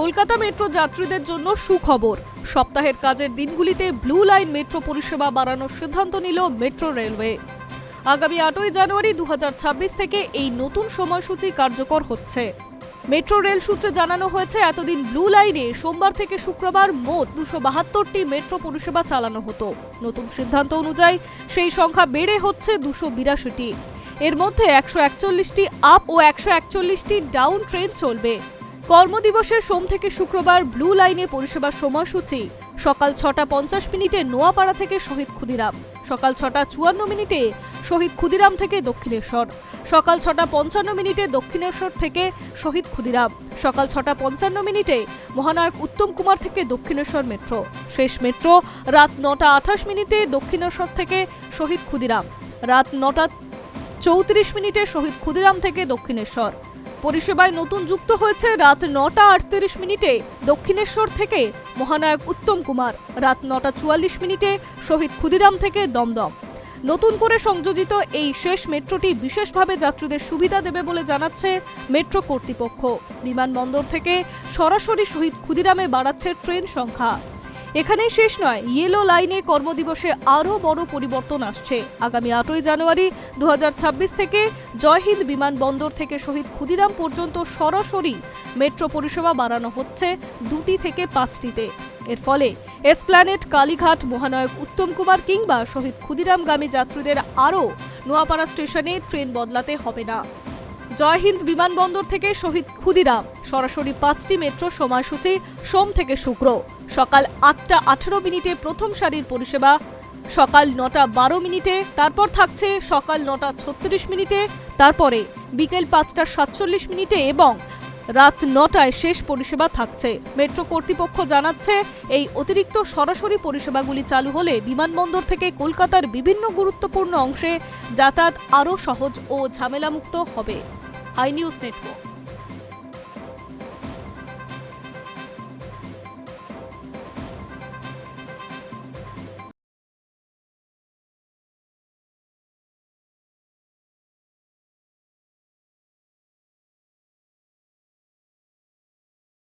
Kolkata metro যাত্রীদের জন্য সুখবর। সপ্তাহের কাজের দিনগুলিতে ব্লু লাইন মেট্রো পরিষেবা বাড়ানোর সিদ্ধান্ত নিল মেট্রো রেলওয়ে। আগামী আটই জানুয়ারি দু হাজার ছাব্বিশ থেকে এই নতুন সময়সূচি কার্যকর হচ্ছে। মেট্রো রেল সূত্রে জানানো হয়েছে, এতদিন ব্লু লাইনে সোমবার থেকে শুক্রবার মোট দুশো বাহাত্তরটি মেট্রো পরিষেবা চালানো হতো। নতুন সিদ্ধান্ত অনুযায়ী সেই সংখ্যা বেড়ে হচ্ছে দুশো বিরাশিটি। এর মধ্যে একশো একচল্লিশটি আপ ও একশো একচল্লিশটি ডাউন ট্রেন চলবে। কর্মদিবসের সোম থেকে শুক্রবার ব্লু লাইনে পরিষেবার সময়সূচি। সকাল ছটা পঞ্চাশ মিনিটে নোয়াপাড়া থেকে শহীদ ক্ষুদিরাম। সকাল ছটা চুয়ান্ন মিনিটে শহীদ ক্ষুদিরাম থেকে দক্ষিণেশ্বর। সকাল ছটা পঞ্চান্ন মিনিটে দক্ষিণেশ্বর থেকে শহীদ ক্ষুদিরাম। সকাল ছটা পঞ্চান্ন মিনিটে মহানায়ক উত্তম কুমার থেকে দক্ষিণেশ্বর মেট্রো। শেষ মেট্রো রাত নটা আঠাশ মিনিটে দক্ষিণেশ্বর থেকে শহীদ ক্ষুদিরাম। রাত নটা চৌত্রিশ মিনিটে শহীদ ক্ষুদিরাম থেকে দক্ষিণেশ্বর। পরিষেবায় নতুন যুক্ত হয়েছে রাত নটা আটত্রিশ মিনিটে দক্ষিণেশ্বর থেকে মহানায়ক উত্তম কুমার, রাত নটা চুয়াল্লিশ মিনিটে শহীদ ক্ষুদিরাম থেকে দমদম। নতুন করে সংযোজিত এই শেষ মেট্রোটি বিশেষভাবে যাত্রীদের সুবিধা দেবে বলে জানাচ্ছে মেট্রো কর্তৃপক্ষ। বিমানবন্দর থেকে সরাসরি শহীদ ক্ষুদিরামে বাড়াচ্ছে ট্রেন সংখ্যা। এখানেই শেষ নয় ইয়েলো লাইনে কর্মদিবসে আরও বড় পরিবর্তন আসছে। আগামী আটই জানুয়ারি দু হাজার ছাব্বিশ থেকে জয়হিন্দ বিমানবন্দর থেকে শহীদ ক্ষুদিরাম পর্যন্ত সরাসরি মেট্রো পরিষেবা বাড়ানো হচ্ছে দুটি থেকে পাঁচটিতে। এর ফলে এসপ্ল্যানেট, কালীঘাট, মহানায়ক উত্তম কুমার কিংবা শহীদ ক্ষুদিরামগামী যাত্রীদের আরও নোয়াপাড়া স্টেশনে ট্রেন বদলাতে হবে না। জয়হিন্দ বিমানবন্দর থেকে শহীদ ক্ষুদিরাম সরাসরি পাঁচটি মেট্রো সময়সূচি সোম থেকে শুক্র। সকাল আটটা আঠেরো মিনিটে প্রথম সারির পরিষেবা। সকাল নটা বারো মিনিটে তারপর থাকছে সকাল নটা ছত্রিশ মিনিটে, তারপরে বিকেল পাঁচটা সাতচল্লিশ মিনিটে এবং রাত নটায় শেষ পরিষেবা থাকছে। মেট্রো কর্তৃপক্ষ জানাচ্ছে, এই অতিরিক্ত সরাসরি পরিষেবাগুলি চালু হলে বিমানবন্দর থেকে কলকাতার বিভিন্ন গুরুত্বপূর্ণ অংশে যাতায়াত আরও সহজ ও ঝামেলামুক্ত হবে। I news network.